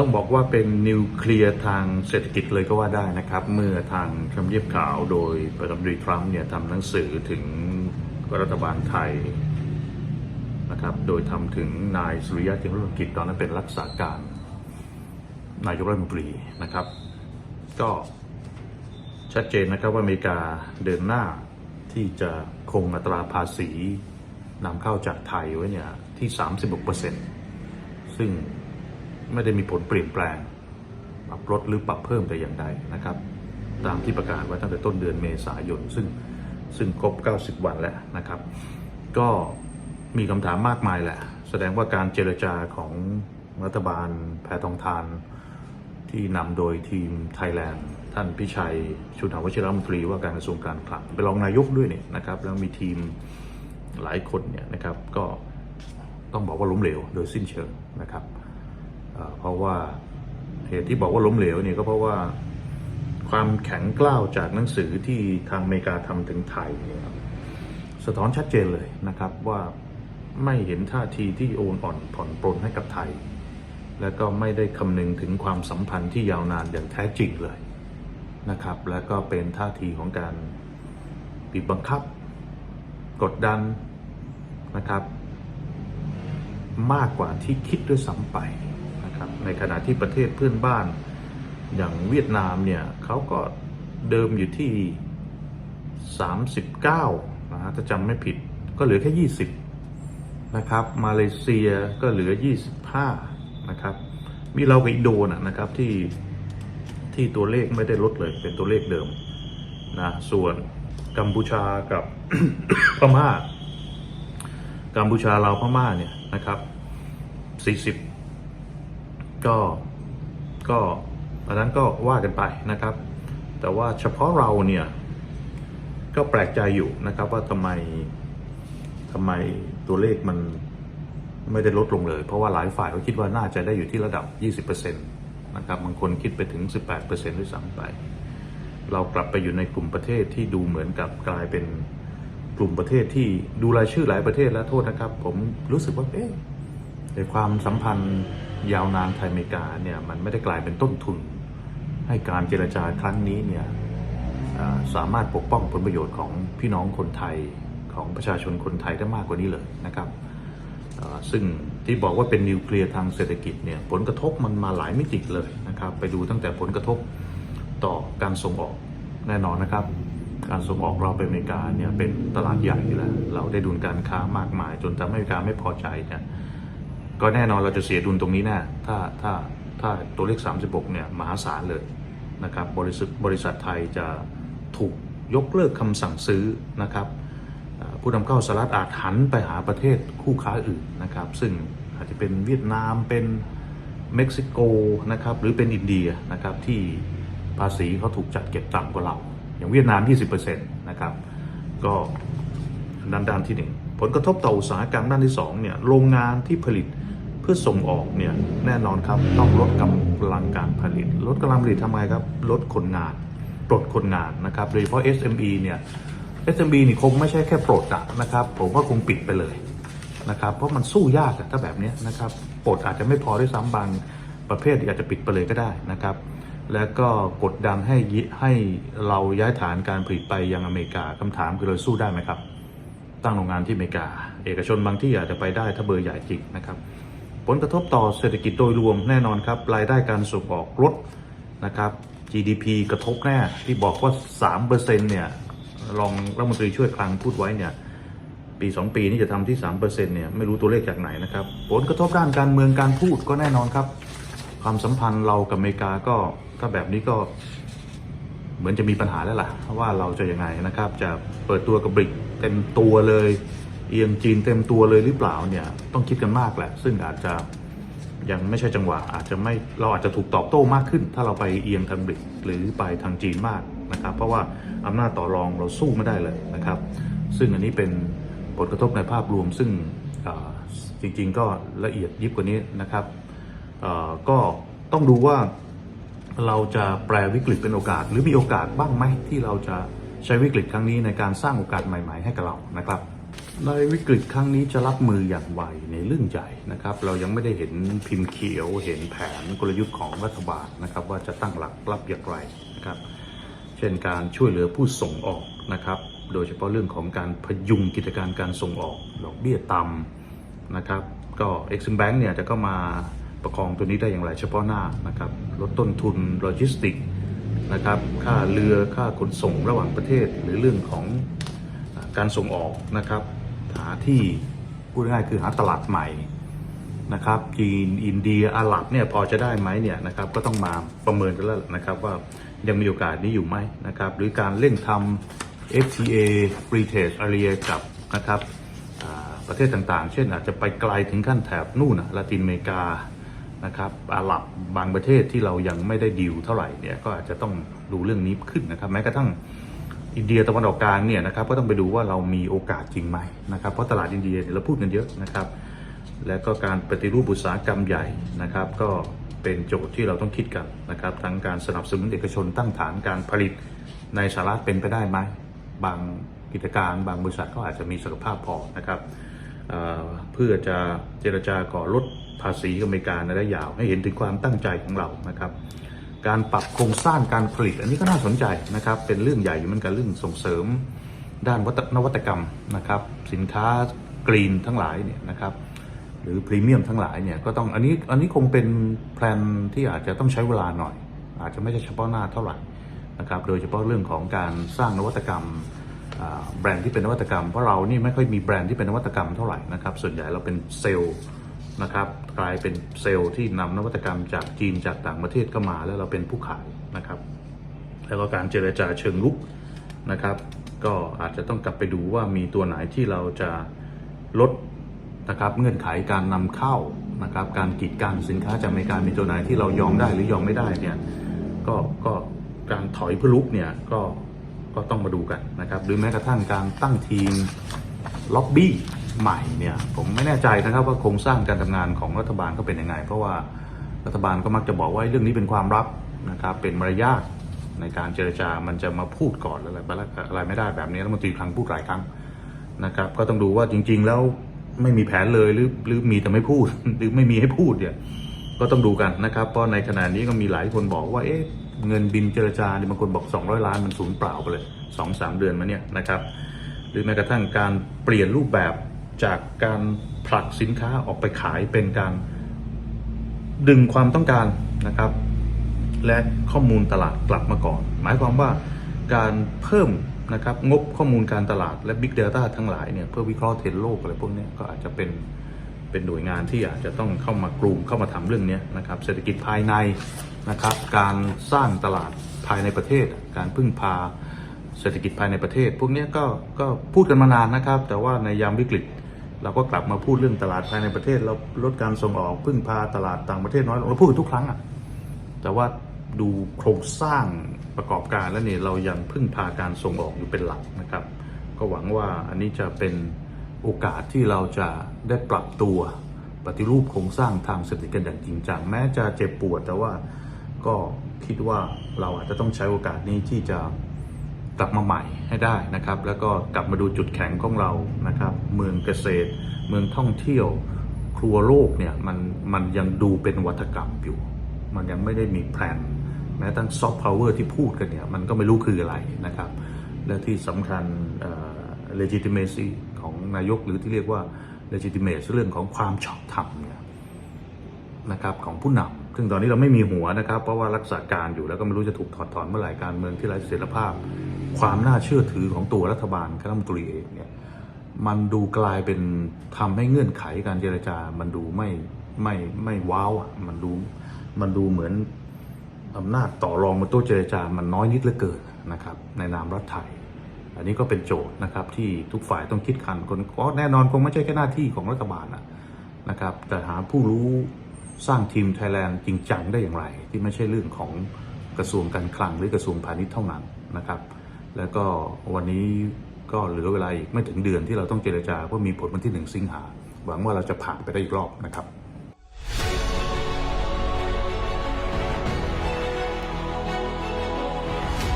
ต้องบอกว่าเป็นนิวเคลียร์ทางเศรษฐกิจเลยก็ว่าได้นะครับ เมื่อทางทำเนียบขาวโดยประธานาธิบดีทรัมป์เนี่ยทำหนังสือถึงรัฐบาลไทยนะครับ โดยทำถึงนายสุริยะจึงรุ่งเรืองกิจตอนนั้นเป็นรักษาการนายกรัฐมนตรีนะครับ ก็ชัดเจนนะครับว่าอเมริกาเดินหน้าที่จะคงอัตราภาษีนำเข้าจากไทยไว้เนี่ยที่ 36%ซึ่ง ไม่ได้มีผลเปลี่ยนแปลงปรับลดหรือปรับเพิ่มแต่อย่างใดนะครับ ตามที่ประกาศไว้ตั้งแต่ต้นเดือนเมษายน ซึ่งซึ่งครบ 90 วันแล้วนะครับ ก็มีคำถามมากมายแหละ แสดงว่าการเจรจาของรัฐบาลแพทองทาน ที่นำโดยทีมไทยแลนด์ท่านพิชัย ชุนหาวชิรมนตรีว่าการกระทรวงการคลังเป็นรองนายกด้วยเนี่ยนะครับ แล้วมีทีมหลายคนเนี่ยนะครับก็ต้องบอกว่าล้มเหลวโดยสิ้นเชิงนะครับ เพราะว่าเหตุที่บอกว่าล้มเหลวเนี่ยก็เพราะว่าความแข็งกล้าวจากหนังสือที่ทางอเมริกาทำถึงไทยเนี่ยสะท้อนชัดเจนเลยนะครับว่าไม่เห็นท่าทีที่โอนอ่อนผ่อนปลนให้กับไทย และก็ไม่ได้คำนึงถึงความสัมพันธ์ที่ยาวนานอย่างแท้จริงเลยนะครับ และก็เป็นท่าทีของการบีบบังคับ กดดันนะครับ มากกว่าที่คิดด้วยซ้ำไป นะครับในขณะที่ประเทศเพื่อนบ้าน อย่างเวียดนามเนี่ยเขาก็เดิมอยู่ที่ 39นะฮะถ้าจำไม่ผิดก็เหลือแค่ 20 นะครับ มาเลเซียก็เหลือ 25 นะครับ มีเรากับอินโดนะนะครับที่ที่ตัวเลขไม่ได้ลดเลยเป็นตัวเลขเดิมนะส่วนกัมพูชากับพม่ากัมพูชาเราพม่าเนี่ยนะครับ 40 ก็ก็อันนั้นก็ว่ากันไปนะครับ แต่ว่าเฉพาะเราเนี่ย ก็แปลกใจอยู่นะครับว่าทำไมทำไมตัวเลขมันไม่ได้ลดลงเลย เพราะว่าหลายฝ่ายเขาคิดว่าน่าจะได้อยู่ที่ระดับ 20%นะครับบางคนคิดไปถึง 18%ด้วยซ้ำไป เรากลับไปอยู่ในกลุ่มประเทศที่ดูเหมือนกับกลายเป็นกลุ่มประเทศที่ดูรายชื่อหลายประเทศแล้วโทษนะครับ ผมรู้สึกว่าเอ๊ะในความสัมพันธ์ ยาวนานไทยอเมริกาเนี่ยมันไม่ได้กลายเป็นต้นทุน ให้การเจรจาครั้งนี้เนี่ยสามารถปกป้องผลประโยชน์ของพี่น้องคนไทยของประชาชนคนไทยได้มากกว่านี้เลยนะครับซึ่งที่บอกว่าเป็นนิวเคลียร์ทางเศรษฐกิจเนี่ยผลกระทบมันมาหลายมิติเลยนะครับ ไปดูตั้งแต่ผลกระทบต่อการส่งออกแน่นอนนะครับ การส่งออกเราไปอเมริกาเนี่ยเป็นตลาดใหญ่อยู่แล้ว เราได้ดุลการค้ามากมาย จนทำให้อเมริกาไม่พอใจเนี่ย ก็แน่นอนเราจะเสียดุลตรงนี้แน่ถ้าถ้าถ้าตัวเลข 36 เนี่ยมหาศาลเลยนะครับบริษัทบริษัทไทยจะถูกยกเลิกคำสั่งซื้อนะครับผู้นำเข้าสหรัฐอาจหันไปหาประเทศคู่ค้าอื่นนะครับ ซึ่งอาจจะเป็นเวียดนามเป็นเม็กซิโกนะครับหรือเป็นอินเดียนะครับที่ภาษีเขาถูกจัดเก็บต่ำกว่าเรา อย่างเวียดนาม 20%นะครับก็ด้านด้านที่หนึ่งผลกระทบต่ออุตสาหกรรมด้านที่สองเนี่ยโรงงานที่ผลิต พื่อส่งออกเนี่ยแน่นอนครับต้องลดกำลังการผลิต ลดกำลังผลิตทำไงครับ ลดคนงาน ปลดคนงานนะครับโดยเฉพาะ SME เนี่ย SME นี่คงไม่ใช่แค่ปลดอะนะครับ ผมว่าคงปิดไปเลยนะครับ เพราะมันสู้ยากอะถ้าแบบนี้นะครับปลดอาจจะไม่พอด้วยซ้ำบางประเภทอาจจะปิดไปเลยก็ได้นะครับ แล้วก็กดดันให้ให้เราย้ายฐานการผลิตไปยังอเมริกาคำถามคือเราสู้ได้ไหมครับ ตั้งโรงงานที่อเมริกา เอกชนบางที่อาจจะไปได้ถ้าเบอร์ใหญ่จริงนะครับ ผลกระทบต่อเศรษฐกิจโดยรวมแน่นอนครับ รายได้การส่งออกลดนะครับ GDP กระทบแน่ที่บอกว่า 3%เนี่ยรองรัฐมนตรีช่วยคลังพูดไว้เนี่ยปี 2 ปีนี้จะทำที่ 3%เนี่ยไม่รู้ตัวเลขจากไหนนะครับ ผลกระทบด้านการเมืองการพูดก็แน่นอนครับ ความสัมพันธ์เรากับอเมริกาก็ถ้าแบบนี้ก็เหมือนจะมีปัญหาแล้วล่ะ ว่าเราจะยังไงนะครับ จะเปิดตัวกับบริกเต็มตัวเลย เอียงจีนเต็มตัวเลยหรือเปล่าเนี่ยต้องคิดกันมากแหละ ซึ่งอาจจะยังไม่ใช่จังหวะ อาจจะไม่เราอาจจะถูกตอบโต้มากขึ้น ถ้าเราไปเอียงทางบริกหรือไปทางจีนมากนะครับ เพราะว่าอำนาจต่อรองเราสู้ไม่ได้เลยนะครับ ซึ่งอันนี้เป็นผลกระทบในภาพรวมซึ่งจริงๆก็ละเอียดยิบกว่านี้นะครับก็ต้องดูว่าเราจะแปลวิกฤตเป็นโอกาส หรือมีโอกาสบ้างไหมที่เราจะใช้วิกฤตครั้งนี้ในการสร้างโอกาสใหม่ ๆ ให้กับเรานะครับ ในวิกฤตครั้งนี้จะรับมืออย่างไวในเรื่องใหญ่นะครับ เรายังไม่ได้เห็นพิมพ์เขียว เห็นแผนกลยุทธ์ของรัฐบาลนะครับ ว่าจะตั้งหลักรับอย่างไรนะครับ เช่นการช่วยเหลือผู้ส่งออกนะครับ โดยเฉพาะเรื่องของการพยุงกิจการการส่งออกดอกเบี้ยต่ำนะครับ ก็ Exim Bank เนี่ยจะเข้ามาประคองตัวนี้ได้อย่างไรเฉพาะหน้านะครับลดต้นทุนโลจิสติกนะครับ ค่าเรือค่าขนส่งระหว่างประเทศหรือเรื่องของ การส่งออกนะครับ หาที่พูดง่ายคือหาตลาดใหม่นะครับจีนอินเดียอาหรับเนี่ยพอจะได้ไหมเนี่ยนะครับก็ต้องมาประเมินกันแล้วนะครับว่ายังมีโอกาสนี้อยู่ไหมนะครับหรือการเร่งทำ FTA Free Trade Area กับนะครับประเทศต่างๆ เช่นอาจจะไปไกลถึงขั้นแถบนู่นนะลาตินอเมริกานะครับอาหรับบางประเทศที่เรายังไม่ได้ดีลเท่าไหร่เนี่ยก็อาจจะต้องดูเรื่องนี้ขึ้นนะครับแม้กระทั่ง อินเดียตะวันออกกลางเนี่ยนะครับก็ต้องไปดูว่าเรามีโอกาสจริงไหมนะครับเพราะตลาดอินเดียเนี่ยเราพูดกันเยอะนะครับ และก็การปฏิรูปอุตสาหกรรมใหญ่นะครับ ก็เป็นโจทย์ที่เราต้องคิดกันนะครับ ทั้งการสนับสนุนเอกชนตั้งฐานการผลิตในสหรัฐเป็นไปได้ไหมบางกิจการบางบริษัทก็อาจจะมีศักยภาพพอนะครับเเพื่อจะเจรจาก่อลดภาษีอเมริกาในระยะยาวให้เห็นถึงความตั้งใจของเรานะครับ การปรับโครงสร้างการผลิต อันนี้ก็น่าสนใจนะครับ เป็นเรื่องใหญ่อยู่เหมือนกันเรื่องส่งเสริมด้านวัตนวัตกรรมนะครับ สินค้ากรีนทั้งหลายเนี่ยนะครับ หรือพรีเมียมทั้งหลายเนี่ยก็ต้องอันนี้อันนี้คงเป็นแพลนที่อาจจะต้องใช้เวลาหน่อย อาจจะไม่ใช่เฉพาะหน้าเท่าไหร่นะครับ โดยเฉพาะเรื่องของการสร้างนวัตกรรมแบรนด์ที่เป็นนวัตกรรมเพราะเรานี่ไม่ค่อยมีแบรนด์ที่เป็นนวัตกรรมเท่าไหร่นะครับ ส่วนใหญ่เราเป็นเซลล์ นะครับ กลายเป็นเซลล์ที่นำนวัตกรรมจากจีนจากต่างประเทศก็มา แล้วเราเป็นผู้ขายนะครับ แล้วก็การเจรจาเชิงลุกนะครับ ก็อาจจะต้องกลับไปดูว่ามีตัวไหนที่เราจะลดนะครับเงื่อนไขการนำเข้านะครับ การกีดกันสินค้าจากอเมริกามีตัวไหนที่เรายอมได้หรือยอมไม่ได้เนี่ยก็ก็การถอยเพื่อลุกเนี่ยก็ก็ต้องมาดูกันนะครับ หรือแม้กระทั่งการตั้งทีมล็อบบี้ ใหม่เนี่ยผมไม่แน่ใจนะครับว่าโครงสร้างการทำงานของรัฐบาลก็เป็นยังไง เพราะว่ารัฐบาลก็มักจะบอกว่าเรื่องนี้เป็นความลับนะครับเป็นมารยาทในการเจรจา มันจะมาพูดก่อนอะไรอะไรไม่ได้แบบนี้รัฐมนตรีคลังพูดหลายครั้งนะครับก็ต้องดูว่าจริง ๆ แล้วไม่มีแผนเลยหรือหรือมีแต่ไม่พูดหรือไม่มีให้พูดเนี่ยก็ต้องดูกันนะครับ เพราะในขณะนี้ก็มีหลายคนบอกว่าเอ๊ะเงินบินเจรจาเนี่ยบางคนบอก 200 ล้านมันสูญเปล่าไปเลย2-3 เดือนมาเนี่ยนะครับ หรือแม้กระทั่งการเปลี่ยนรูปแบบ จากการผลักสินค้าออกไปขายเป็นการดึงความต้องการนะครับ และข้อมูลตลาดกลับมาก่อน หมายความว่าการเพิ่มนะครับงบข้อมูลการตลาดและ Big Data ทั้งหลายเนี่ยเพื่อวิเคราะห์เทรนด์โลกอะไรพวกนี้ก็อาจจะเป็นเป็นหน่วยงานที่อาจจะต้องเข้ามากลุ่มเข้ามาทำเรื่องนี้นะครับเศรษฐกิจภายในนะครับ การสร้างตลาดภายในประเทศ การพึ่งพาเศรษฐกิจภายในประเทศ พวกนี้ก็ก็พูดกันมานานนะครับ แต่ว่าในยามวิกฤต เราก็กลับมาพูดเรื่องตลาดภายในประเทศเราลดการส่งออกพึ่งพาตลาดต่างประเทศน้อยลงเราพูดทุกครั้งอะแต่ว่าดูโครงสร้างประกอบการแล้วเนี่ยเรายังพึ่งพาการส่งออกอยู่เป็นหลักนะครับ ก็หวังว่าอันนี้จะเป็นโอกาสที่เราจะได้ปรับตัวปฏิรูปโครงสร้างทางเศรษฐกิจกันอย่างจริงจังแม้จะเจ็บปวด แต่ว่าก็คิดว่าเราอาจจะต้องใช้โอกาสนี้ที่จะ กลับมาใหม่ให้ได้นะครับ แล้วก็กลับมาดูจุดแข็งของเรานะครับ เมืองเกษตร เมืองท่องเที่ยว ครัวโลกเนี่ยมันมันยังดูเป็นวัฒกรรมอยู่ มันยังไม่ได้มีแผนแม้แต่ซอฟต์พาวเวอร์ที่พูดกันเนี่ยมันก็ไม่รู้คืออะไรนะครับ และที่สำคัญเอ่อ legitimacy ของนายกหรือที่เรียกว่า legitimate เรื่องของความชอบธรรมเนี่ยนะครับของผู้นำ ซึ่งตอนนี้เราไม่มีหัวนะครับ เพราะว่ารักษาการอยู่แล้วก็ไม่รู้จะถูกถอดถอนเมื่อไหร่การเมืองที่ไร้เสถียรภาพ ความน่าเชื่อถือของตัวรัฐบาลคณะรัฐมนตรีเองเนี่ยมันดูกลายเป็นทำให้เงื่อนไขการเจรจา มันดูไม่ไม่ไม่ว้าวอะมันดูมันดูเหมือนอำนาจต่อรองบนโต๊ะเจรจา มันน้อยนิดเหลือเกินนะครับ ในนามรัฐไทย อันนี้ก็เป็นโจทย์นะครับ ที่ทุกฝ่ายต้องคิดคันคนก็แน่นอนคงไม่ใช่แค่หน้าที่ของรัฐบาลนะนะครับ แต่หาผู้รู้ สร้างทีมไทยแลนด์จริงจังได้อย่างไร ที่ไม่ใช่เรื่องของกระทรวงการคลังหรือกระทรวงพาณิชย์เท่านั้นนะครับ แล้วก็วันนี้ก็เหลือเวลาอีกไม่ถึงเดือนที่เราต้องเจรจาเพราะมีผลวันที่หนึ่งสิงหาหวังว่าเราจะผ่านไปได้อีกรอบนะครับ